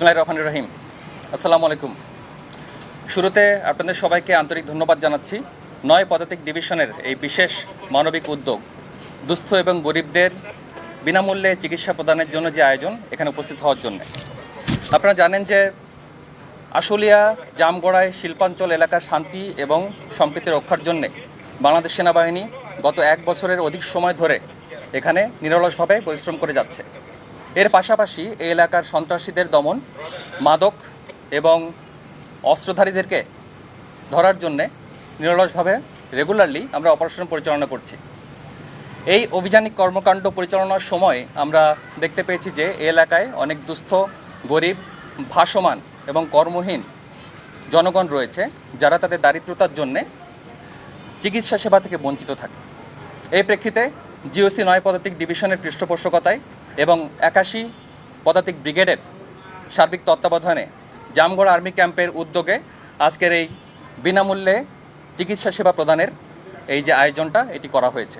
রহমানির রহিম। আসসালামু আলাইকুম শুরুতে আপনাদের সবাইকে আন্তরিক ধন্যবাদ জানাচ্ছি। নয় পদাতিক ডিভিশনের এই বিশেষ মানবিক উদ্যোগ, দুস্থ এবং গরিবদের বিনামূল্যে চিকিৎসা প্রদানের জন্য যে আয়োজন এখানে উপস্থিত হওয়ার জন্য। আপনারা জানেন যে আশুলিয়া, জামগড়ায় শিল্পাঞ্চল এলাকার শান্তি এবং সম্প্রীতি রক্ষার জন্য বাংলাদেশ সেনাবাহিনী গত এক বছরের অধিক সময় ধরে এখানে নিরলসভাবে পরিশ্রম করে যাচ্ছে। এর পাশাপাশি এই এলাকার সন্ত্রাসীদের দমন, মাদক এবং অস্ত্রধারীদেরকে ধরার জন্যে নিরলসভাবে রেগুলারলি আমরা অপারেশন পরিচালনা করছি। এই অভিযানিক কর্মকাণ্ড পরিচালনার সময় আমরা দেখতে পেয়েছি যে এলাকায় অনেক দুস্থ, গরিব, ভাসমান এবং কর্মহীন জনগণ রয়েছে যারা তাদের দারিদ্রতার জন্যে চিকিৎসা সেবা থেকে বঞ্চিত থাকে। এই প্রেক্ষিতে জিওসি নয় পদাতিক ডিভিশনের পৃষ্ঠপোষকতায় এবং একাশি পদাতিক ব্রিগেডের সার্বিক তত্ত্বাবধানে জামগড় আর্মি ক্যাম্পের উদ্যোগে আজকের এই বিনামূল্যে চিকিৎসা সেবা প্রদানের এই যে আয়োজনটা, এটি করা হয়েছে।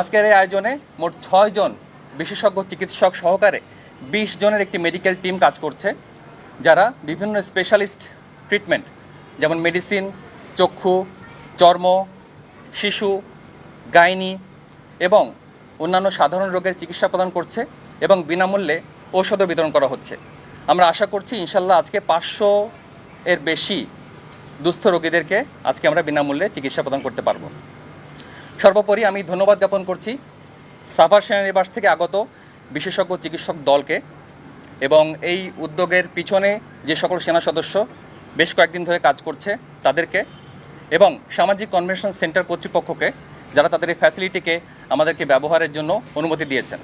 আজকের এই আয়োজনে মোট ছয়জন বিশেষজ্ঞ চিকিৎসক সহকারে বিশ জনের একটি মেডিকেল টিম কাজ করছে, যারা বিভিন্ন স্পেশালিস্ট ট্রিটমেন্ট, যেমন মেডিসিন, চক্ষু, চর্ম, শিশু, গাইনি এবং অন্যান্য সাধারণ রোগের চিকিৎসা প্রদান করছে এবং বিনামূল্যে ঔষধও বিতরণ করা হচ্ছে। আমরা আশা করছি ইনশাল্লাহ আজকে পাঁচশো এর বেশি দুস্থ রোগীদেরকে আজকে আমরা বিনামূল্যে চিকিৎসা প্রদান করতে পারব। সর্বোপরি আমি ধন্যবাদ জ্ঞাপন করছি সাভার সেনানিবাস থেকে আগত বিশেষজ্ঞ চিকিৎসক দলকে এবং এই উদ্যোগের পিছনে যে সকল সেনা সদস্য বেশ কয়েকদিন ধরে কাজ করছে তাদেরকে এবং সামাজিক কনভেনশন সেন্টার কর্তৃপক্ষকে যারা তাদের এই ফ্যাসিলিটিকে আমাদেরকে ব্যবহারের জন্য অনুমতি দিয়েছেন।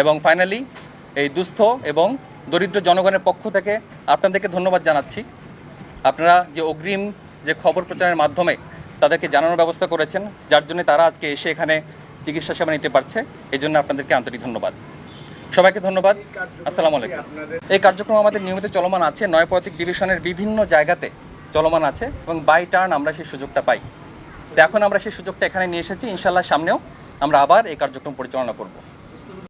এবং ফাইনালি এই দুস্থ এবং দরিদ্র জনগণের পক্ষ থেকে আপনাদেরকে ধন্যবাদ জানাচ্ছি। আপনারা যে অগ্রিম যে খবর প্রচারের মাধ্যমে তাদেরকে জানানোর ব্যবস্থা করেছেন, যার জন্য তারা আজকে এসে এখানে চিকিৎসা সেবা নিতে পারছে এই জন্য আপনাদেরকে আন্তরিক ধন্যবাদ। সবাইকে ধন্যবাদ। আসসালামু আলাইকুম। এই কার্যক্রম আমাদের নিয়মিত চলমান আছে। নয় পদাতিক ডিভিশনের বিভিন্ন জায়গাতে চলমান আছে এবং বাই টার্ন আমরা সেই সুযোগটা পাই। তো এখন আমরা সেই সুযোগটা এখানে নিয়ে এসেছি। ইনশাল্লাহ সামনেও আমরা আবার এই কার্যক্রম পরিচালনা করব।